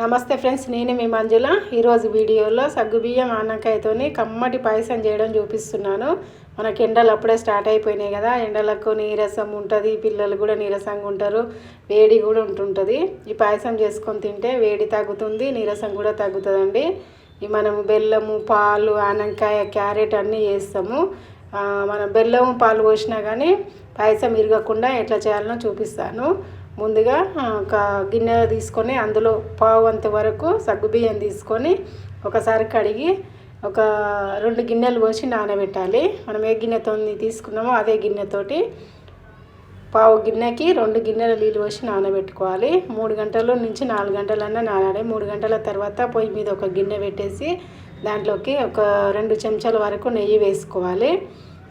నమస్తే ఫ్రెండ్స్ నేను మీ మంజుల. ఈరోజు వీడియోలో సగ్గుబియ్యం ఆనకాయతోని కమ్మటి పాయసం చేయడం చూపిస్తున్నాను. మనకి ఎండలు అప్పుడే స్టార్ట్ అయిపోయినాయి కదా ఎండలకు నీరసం ఉంటుంది పిల్లలు కూడా నీరసంగా ఉంటారు వేడి కూడా ఉంటుంటుంది. ఈ పాయసం చేసుకొని తింటే వేడి తగ్గుతుంది నీరసం కూడా తగ్గుతుందండి. ఈ మనము బెల్లము పాలు ఆనకాయ క్యారెట్ అన్నీ వేస్తాము. మన బెల్లం పాలు పోసినా కానీ పాయసం ఇరగకుండా ఎట్లా చేయాలనో చూపిస్తాను. ముందుగా ఒక గిన్నె తీసుకొని అందులో పావు అంత వరకు సగ్గుబియ్యం తీసుకొని ఒకసారి కడిగి ఒక రెండు గిన్నెలు పోసి నానబెట్టాలి. మనం ఏ గిన్నెతో తీసుకున్నామో అదే గిన్నెతోటి పావు గిన్నెకి రెండు గిన్నెల నీళ్ళు పోసి నానబెట్టుకోవాలి. మూడు గంటల నుంచి నాలుగు గంటలన్నా నానాలి. మూడు గంటల తర్వాత పొయ్యి మీద ఒక గిన్నె పెట్టేసి దాంట్లోకి ఒక రెండు చెంచాల వరకు నెయ్యి వేసుకోవాలి.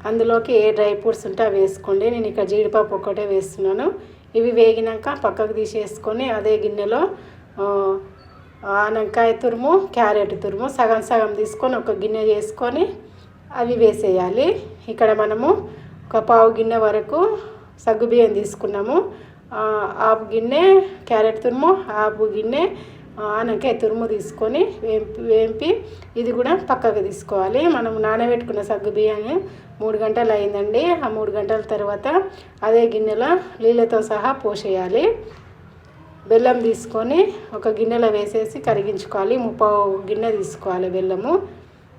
అందులోకి ఏ డ్రై ఫ్రూట్స్ ఉంటే అవి వేసుకోండి. నేను ఇక్కడ జీడిపప్పు ఒక్కటే వేస్తున్నాను. ఇవి వేగినాక పక్కకు తీసేసుకొని అదే గిన్నెలో ఆనకాయ తురుము క్యారెట్ తురుము సగం సగం తీసుకొని ఒక గిన్నె చేసుకొని అవి వేసేయాలి. ఇక్కడ మనము ఒక పావు గిన్నె వరకు సగ్గుబియ్యం తీసుకున్నాము. ఆపు హాఫ్ గిన్నె క్యారెట్ తురుము హాఫ్ గిన్నె ఆనకాయ తురుము తీసుకొని వేంపి వేంపి ఇది కూడా పక్కకు తీసుకోవాలి. మనం నానబెట్టుకున్న సగ్గు బియ్యాన్ని మూడు గంటలు అయిందండి. ఆ మూడు గంటల తర్వాత అదే గిన్నెలో నీళ్ళతో సహా పోసేయాలి. బెల్లం తీసుకొని ఒక గిన్నెలో వేసేసి కరిగించుకోవాలి. ముప్పావు గిన్నె తీసుకోవాలి బెల్లము.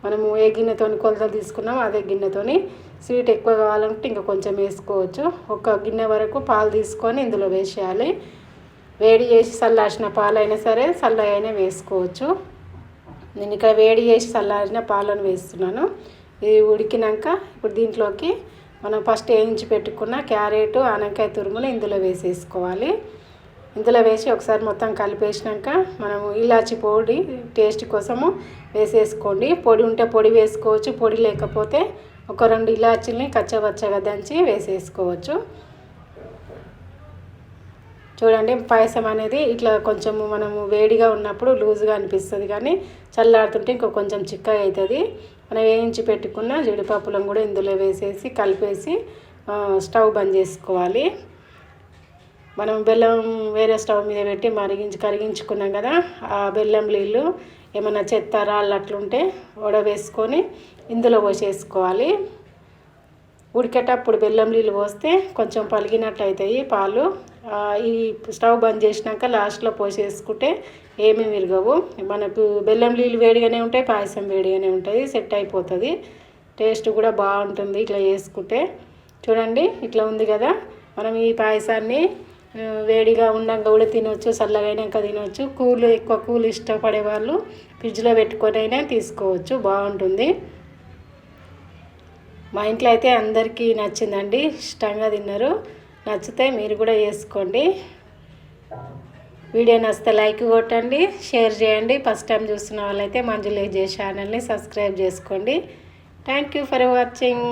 మనము ఏ గిన్నెతోని కొలతలు తీసుకున్నామో అదే గిన్నెతోని. స్వీట్ ఎక్కువ కావాలంటే ఇంకా కొంచెం వేసుకోవచ్చు. ఒక గిన్నె వరకు పాలు తీసుకొని ఇందులో వేసేయాలి. వేడి చేసి చల్లార్చిన పాలైనా సరే చల్ల అయినా వేసుకోవచ్చు. నేను ఇక్కడ వేడి చేసి చల్లారిన పాలను వేస్తున్నాను. ఇది ఉడికినాక ఇప్పుడు దీంట్లోకి మనం ఫస్ట్ వేయించి పెట్టుకున్న క్యారెట్ ఆనకాయ తురుములు ఇందులో వేసేసుకోవాలి. ఇందులో వేసి ఒకసారి మొత్తం కలిపేసినాక మనము ఇలాచి పొడి టేస్ట్ కోసము వేసేసుకోండి. పొడి ఉంటే పొడి వేసుకోవచ్చు పొడి లేకపోతే ఒక రెండు ఇలాచీల్ని కచ్చబచ్చగా దంచి వేసేసుకోవచ్చు. చూడండి పాయసం అనేది ఇట్లా కొంచెము మనము వేడిగా ఉన్నప్పుడు లూజ్గా అనిపిస్తుంది కానీ చల్లారుతుంటే ఇంకో కొంచెం చిక్కగా అవుతుంది మనం వేయించి పెట్టుకున్న జీడిపప్పులను కూడా ఇందులో వేసేసి కలిపేసి స్టవ్ బంద్ చేసుకోవాలి. మనం బెల్లం వేరే స్టవ్ మీద పెట్టి మరిగించి కరిగించుకున్నాం కదా ఆ బెల్లం నీళ్ళు ఏమైనా చెత్త రాళ్ళు అట్లుంటే వడవేసుకొని ఇందులో పోసేసుకోవాలి. ఉడికేటప్పుడు బెల్లం నీళ్ళు పోస్తే కొంచెం పలిగినట్టు అవుతాయి పాలు. ఈ స్టవ్ బంద్ చేసినాక లాస్ట్లో పోసేసుకుంటే ఏమీ విరగవు. మనకు బెల్లం నీళ్ళు వేడిగానే ఉంటాయి పాయసం వేడిగానే ఉంటుంది సెట్ అయిపోతుంది. టేస్ట్ కూడా బాగుంటుంది ఇట్లా చేసుకుంటే. చూడండి ఇట్లా ఉంది కదా. మనం ఈ పాయసాన్ని వేడిగా ఉన్నాక కూడా తినవచ్చు చల్లగా అయినాక తినవచ్చు కూల్ ఎక్కువ కూల్ ఇష్టపడే వాళ్ళు ఫ్రిడ్జ్లో పెట్టుకొని అయినా తీసుకోవచ్చు బాగుంటుంది. మా ఇంట్లో అయితే అందరికీ నచ్చిందండి ఇష్టంగా తిన్నారు. నచ్చితే మీరు కూడా వేసుకోండి వీడియో నచ్చితే లైక్ కొట్టండి షేర్ చేయండి. ఫస్ట్ టైం చూస్తున్న వాళ్ళైతే మంజులేజే ఛానల్ని సబ్స్క్రైబ్ చేసుకోండి. Thank you for watching.